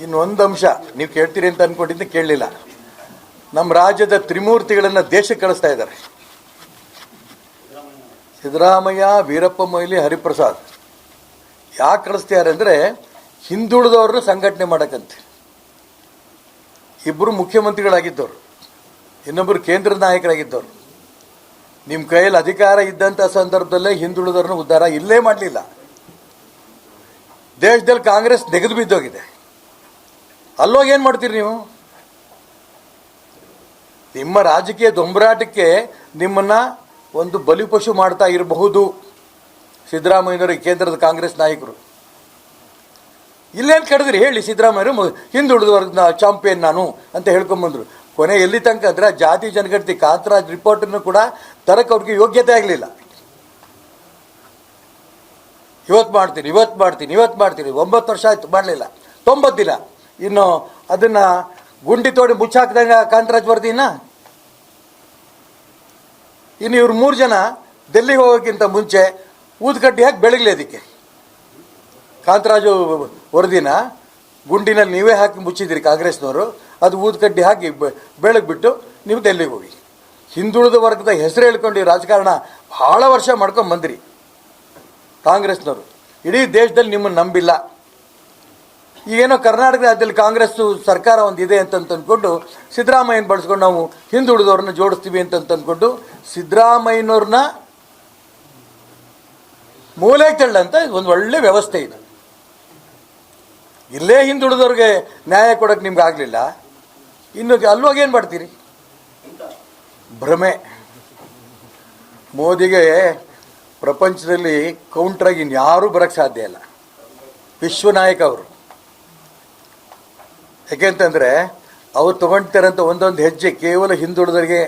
ಇನ್ನೊಂದು ಅಂಶ ನೀವು ಕೇಳ್ತೀರಿ ಅಂತ ಅನ್ಕೊಂಡಿದ್ದು ಕೇಳಲಿಲ್ಲ. ನಮ್ಮ ರಾಜ್ಯದ ತ್ರಿಮೂರ್ತಿಗಳನ್ನು ದೇಶಕ್ಕೆ ಕಳಿಸ್ತಾ ಇದ್ದಾರೆ. ಸಿದ್ದರಾಮಯ್ಯ, ವೀರಪ್ಪ ಮೊಯ್ಲಿ, ಹರಿಪ್ರಸಾದ್. ಯಾಕೆ ಕಳಿಸ್ತಿದ್ದಾರೆ ಅಂದರೆ ಹಿಂದುಳಿದವ್ರನ್ನ ಸಂಘಟನೆ ಮಾಡಕ್ಕಂತೆ ಇಬ್ಬರು ಮುಖ್ಯಮಂತ್ರಿಗಳಾಗಿದ್ದವರು. ಇನ್ನೊಬ್ಬರು ಕೇಂದ್ರ ನಾಯಕರಾಗಿದ್ದವರು. ನಿಮ್ಮ ಕೈಯಲ್ಲಿ ಅಧಿಕಾರ ಇದ್ದಂಥ ಸಂದರ್ಭದಲ್ಲೇ ಹಿಂದುಳಿದವ್ರನ್ನ ಉದ್ಧಾರ ಇಲ್ಲೇ ಮಾಡಲಿಲ್ಲ. ದೇಶದಲ್ಲಿ ಕಾಂಗ್ರೆಸ್ ನೆಗೆದು ಬಿದ್ದೋಗಿದೆ. ಅಲ್ಲೋಗಿ ಏನು ಮಾಡ್ತೀರಿ ನೀವು? ನಿಮ್ಮ ರಾಜಕೀಯ ದೊಂಬರಾಟಕ್ಕೆ ನಿಮ್ಮನ್ನ ಒಂದು ಬಲಿಪಶು ಮಾಡ್ತಾ ಇರಬಹುದು ಸಿದ್ದರಾಮಯ್ಯನವರು ಕೇಂದ್ರದ ಕಾಂಗ್ರೆಸ್ ನಾಯಕರು. ಇಲ್ಲೇನು ಕರೆದ್ರಿ ಹೇಳಿ ಸಿದ್ದರಾಮಯ್ಯರು ಹಿಂದುಳಿದವರ್ಗ ಚಾಂಪಿಯನ್ ನಾನು ಅಂತ ಹೇಳ್ಕೊಂಬಂದ್ರು ಕೊನೆ ಎಲ್ಲಿ ತನಕ ಅಂದ್ರೆ ಜಾತಿ ಜನಗಣತಿ ಕಾಂತರಾಜ್ ರಿಪೋರ್ಟನ್ನು ಕೂಡ ತರಕ್ಕೆ ಅವ್ರಿಗೆ ಯೋಗ್ಯತೆ ಆಗಲಿಲ್ಲ. ಇವತ್ತು ಮಾಡ್ತೀನಿ ಇವತ್ತು ಮಾಡ್ತೀನಿ ಇವತ್ತು ಮಾಡ್ತೀನಿ. ಒಂಬತ್ತು ವರ್ಷ ಆಯ್ತು ಮಾಡಲಿಲ್ಲ. ತೊಂಬತ್ತು ದಿನ. ಇನ್ನು ಅದನ್ನ ಗುಂಡಿ ತೋಡಿ ಮುಚ್ಚಾಕ್ದಂಗ ಕಾಂತರಾಜ್ ವರದಿನ ಇನ್ನು? ಇವ್ರು ಮೂರು ಜನ ದೆಲ್ಲಿಗೆ ಹೋಗೋಕ್ಕಿಂತ ಮುಂಚೆ ಊದ್ಕಡ್ಡಿ ಹಾಕಿ ಬೆಳಗ್ಲಿ ಅದಕ್ಕೆ. ಕಾಂತರಾಜು ವರದಿನ ಗುಂಡಿನಲ್ಲಿ ನೀವೇ ಹಾಕಿ ಮುಚ್ಚಿದಿರಿ ಕಾಂಗ್ರೆಸ್ನವರು, ಅದು ಊದ್ಕಡ್ಡಿ ಹಾಕಿ ಬೆಳಗ್ಬಿಟ್ಟು ನೀವು ಡೆಲ್ಲಿಗೆ ಹೋಗಿ. ಹಿಂದುಳಿದ ವರ್ಗದ ಹೆಸರು ಹೇಳ್ಕೊಂಡು ರಾಜಕಾರಣ ಬಹಳ ವರ್ಷ ಮಾಡ್ಕೊಂಡು ಬಂದಿರಿ ಕಾಂಗ್ರೆಸ್ನವರು. ಇಡೀ ದೇಶದಲ್ಲಿ ನಿಮ್ಮನ್ನು ನಂಬಿಲ್ಲ. ಈಗೇನೋ ಕರ್ನಾಟಕ ರಾಜ್ಯದಲ್ಲಿ ಕಾಂಗ್ರೆಸ್ ಸರ್ಕಾರ ಒಂದಿದೆ ಅಂತ ಅಂದ್ಕೊಂಡು ಸಿದ್ದರಾಮಯ್ಯನ ಬಳಸ್ಕೊಂಡು ನಾವು ಹಿಂದುಳಿದವ್ರನ್ನ ಜೋಡಿಸ್ತೀವಿ ಅಂತ ಅಂದ್ಕೊಂಡು ಸಿದ್ದರಾಮಯ್ಯನವ್ರನ್ನ ಮೂಲೆ ತಳ್ಳಂತ ಒಂದು ಒಳ್ಳೆ ವ್ಯವಸ್ಥೆ ಇದೆ. ಇಲ್ಲೇ ಹಿಂದುಳಿದವ್ರಿಗೆ ನ್ಯಾಯ ಕೊಡೋಕೆ ನಿಮ್ಗೆ ಆಗಲಿಲ್ಲ. ಇನ್ನು ಅಲ್ಲೋಗಿ ಏನು ಮಾಡ್ತೀರಿ? ಭ್ರಮೆ. ಮೋದಿಗೆ ಪ್ರಪಂಚದಲ್ಲಿ ಕೌಂಟ್ರಾಗಿ ಇನ್ಯಾರೂ ಬರೋಕ್ಕೆ ಸಾಧ್ಯ ಇಲ್ಲ. ವಿಶ್ವನಾಯಕ ಅವರು. ಯಾಕೆಂತಂದರೆ ಅವ್ರು ತಗೊಂಡಿರಂತ ಒಂದೊಂದು ಹೆಜ್ಜೆ ಕೇವಲ ಹಿಂದುಳಿದವರಿಗೆ